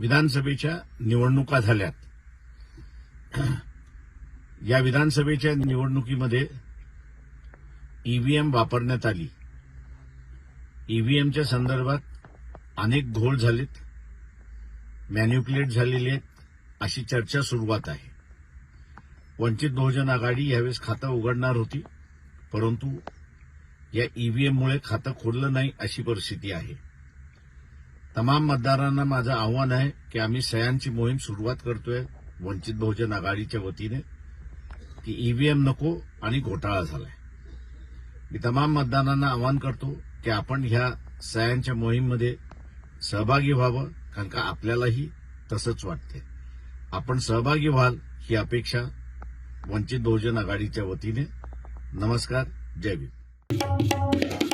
विधानसभेच्या निवडणुका झाल्यात. या विधानसभेच्या निवडणुकीमध्ये ईव्हीएम वापरण्यात आली. ईव्हीएमच्या संदर्भात अनेक घोळ झालेत. मॅन्युक्युलेट झालेले आहेत अशी चर्चा सुरुवात आहे. वंचित बहुजन आघाडी यावेळेस खातं उघडणार होती परंतु या ईव्हीएममुळे खातं खोललं नाही अशी परिस्थिती आहे. तमाम मतदारांना माझं आव्हान आहे की आम्ही सह्यांची मोहीम सुरुवात करतोय वंचित बहुजन आघाडीच्या वतीने की ईव्हीएम नको आणि घोटाळा झालाय. मी तमाम मतदारांना आवाहन करतो की आपण ह्या सह्यांच्या मोहीममध्ये सहभागी व्हावं कारण का आपल्यालाही तसंच वाटते आपण सहभागी व्हाल ही अपेक्षा वंचित बहुजन आघाडीच्या वतीने. नमस्कार जय भीम.